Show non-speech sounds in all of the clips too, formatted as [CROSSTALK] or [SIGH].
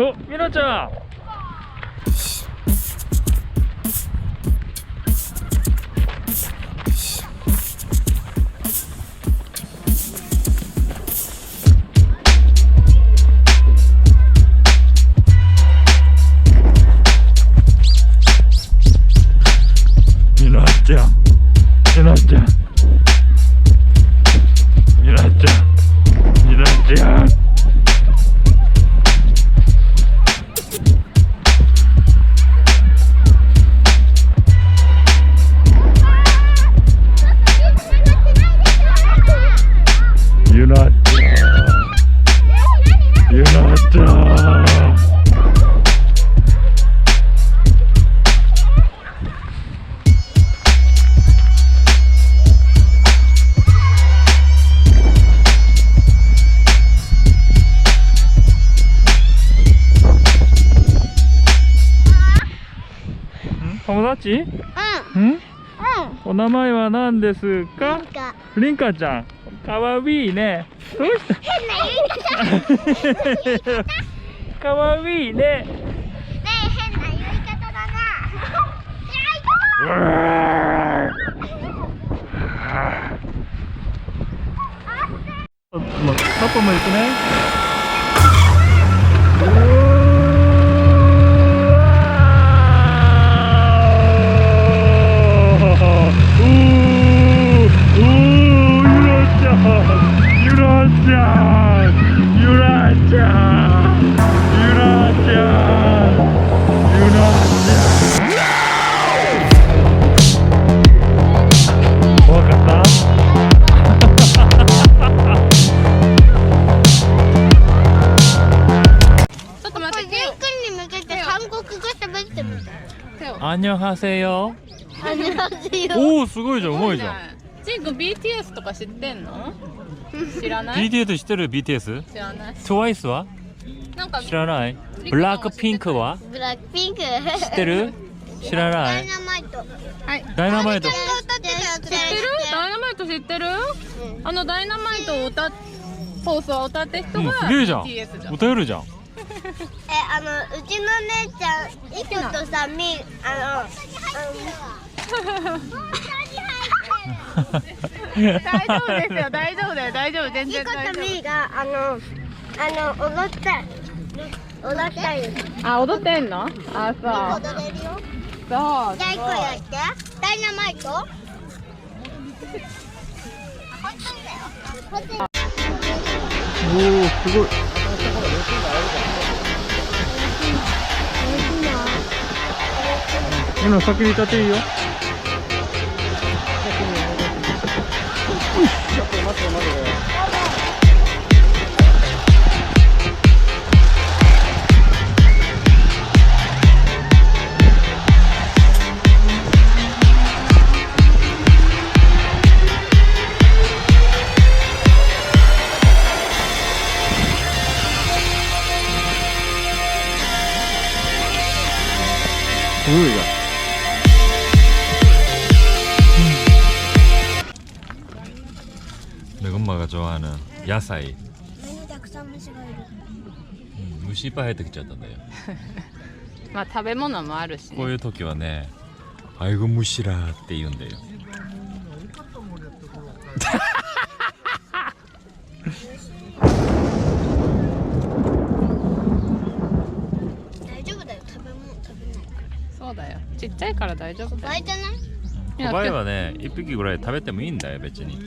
おみのちゃん。うん。うん。お名前は何ですか？リンカ。ちゃん。かわいいね。どうした？変な言い方。ねかわいいね。え変な言い方だな。パパも行くねちゃんゆらちゃんゆらちゃんゆらちゃん怖かった。ちょっと待って手をこれくんに向けて韓国語喋ってみたい手をアンニョンハセヨおおすごいじゃんうまいじゃん。チン BTS とか知ってんの？知らない？BTS 知ってる？BTS? 知らない。TWICE は？なんか知らない？ブラックピンクは？ブラックピンク知知ってる？知らなダイい。ナマイトはいダイナマイト知ってる？ダイナマイト知ってる？うん。あのダイナマイトを歌っそうそう歌って人うん。がすげえじゃん。BTS じゃん。歌えるじゃん。[LAUGHS] えあのうちの姉ちゃんいことさみあの [LAUGHS] 大丈夫ですよ大丈夫だよ大丈夫全然大丈とみがあのあの踊った踊ったあ踊ってんの？あそう。踊れるよ。そうじゃあ一個やって。ダイナマイト？おおすごい。今先に立っていいよすご 내 엄마가 좋아하는 야사이 たくさん虫がいる 음, 무시 이빠이 때 기쳤던데요 まあ食べ物もあるしねこういう時はねアイゴムシラって言うんだよ大丈夫だよ食べ物食べないそうだよちっちゃいから大丈夫だよバイじゃない 小林はね1匹ぐらい食べてもいいんだよ別に。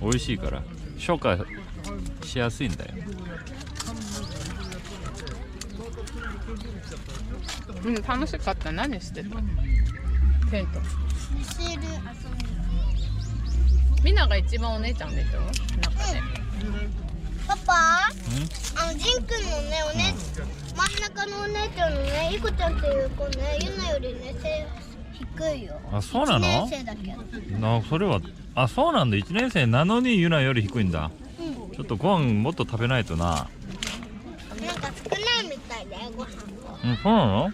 美味しいから。消化しやすいんだよ。うん楽しかった。何してたテント。みんなが一番お姉ちゃんでしょ？中で。パパ？ん？あのジンくんのねおね真ん中のお姉ちゃんのねいこちゃんっていう子ねゆなよりね背低いよ。あそうなの？1年生だけ。どなそれはあそうなんだ。1年生なのにユナより低いんだ。うん。ちょっとご飯もっと食べないとな。なんか少ないみたいだよご飯うんそうなの？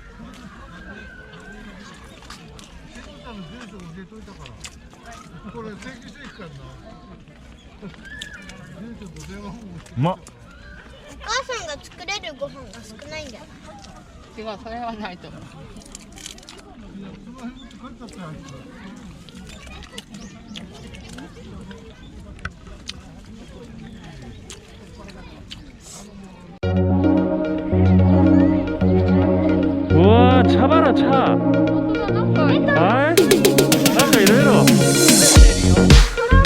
うま。っ母さんが作れるご飯が少ないんだよ違うそれはないと思う 우와 차 봐라 차. 아이 아까 이래로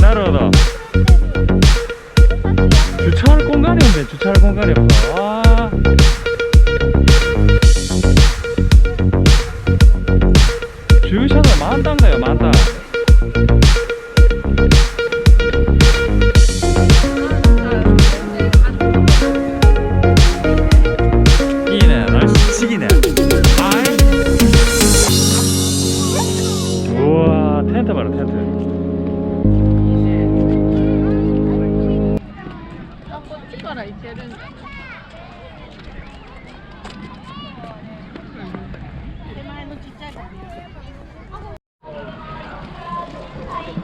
나로다. 주차할 공간이 없네 주차할 공간이 없어. 한단 거예요. 맞아. 이제는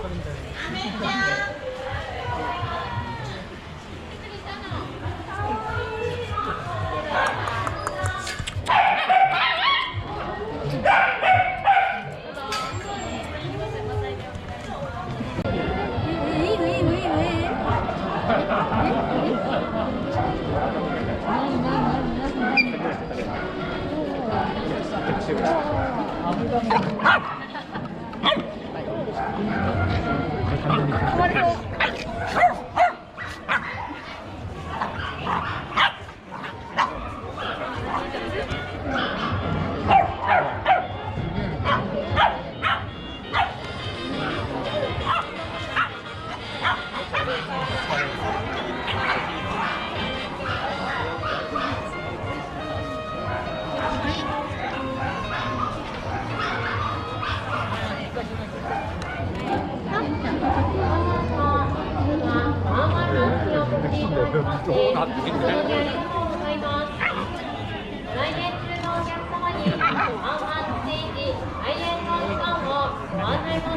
これみたいな。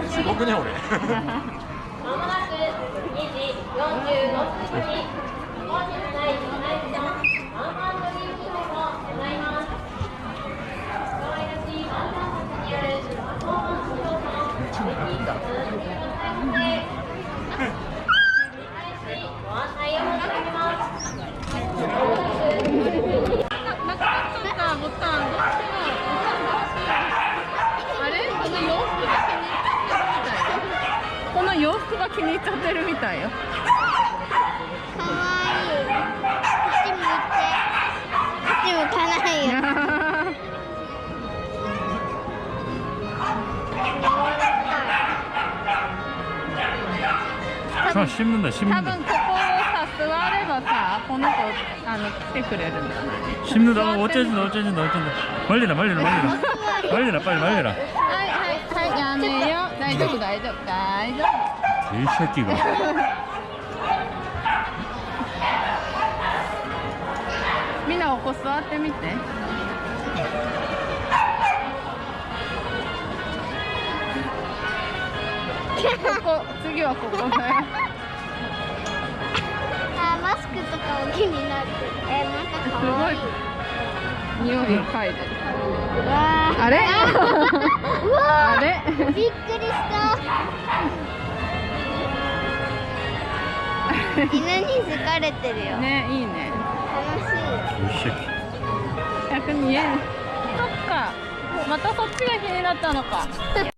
すごくね俺まもなく2時45分に本日内内さんワンハンドリングショーを行います可愛らしいワンちゃんたちによるパフォーマンスショーとぜひごくだ。さい繰り返しご案内を申し上げます気に入っちゃってるみたいよ。かわいい。こっち向いて。こっち向かないよ。[LAUGHS] さあ新聞だ新聞だ。多分この子あの来てくれるんだよ 씹는다 어, 어째진다 어째진다 어째진다 말리라 말리라 말리라 말리라 빨리 말리라 はいはいはいやめよ大丈夫大丈夫大丈夫 이 새끼가 みんなここ座ってみてここ次はここだよあマ スクとかを気になって。えー、なんか可愛い。匂いを嗅いで。わあれ？あれ？びっくりした。犬に好かれてるよ。ね、いいね。楽しい。逆に家に。そっか。またそっちが気になったのか。[LAUGHS]